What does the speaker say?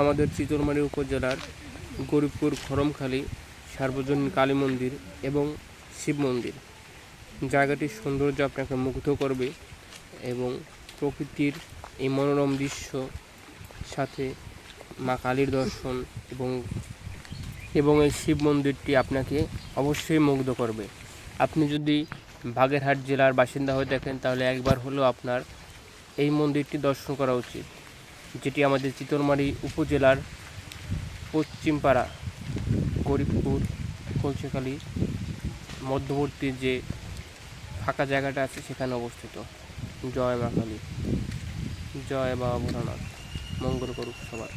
আমাদের চিতলমারি উপজেলার গরিবপুর খরমখালী সার্বজনীন কালী মন্দির এবং শিব মন্দির। জায়গাটির সৌন্দর্য আপনাকে মুগ্ধ করবে এবং প্রকৃতির এই মনোরম দৃশ্য, সাথে মা কালীর দর্শন এবং এবং এই শিব মন্দিরটি আপনাকে অবশ্যই মুগ্ধ করবে। আপনি যদি বাগেরহাট জেলার বাসিন্দা হয়ে থাকেন, তাহলে একবার হলেও আপনার এই মন্দিরটি দর্শন করা উচিত। যেটি আমাদের চিতলমারি উপজেলার পশ্চিমপাড়া, গরিবপুর, কলসেখালি, মধ্যবর্তী যে ফাঁকা জায়গাটা আছে সেখানে অবস্থিত। জয় মা কালী জয় বাবা ভোলানাথ। মঙ্গল করুক সবার।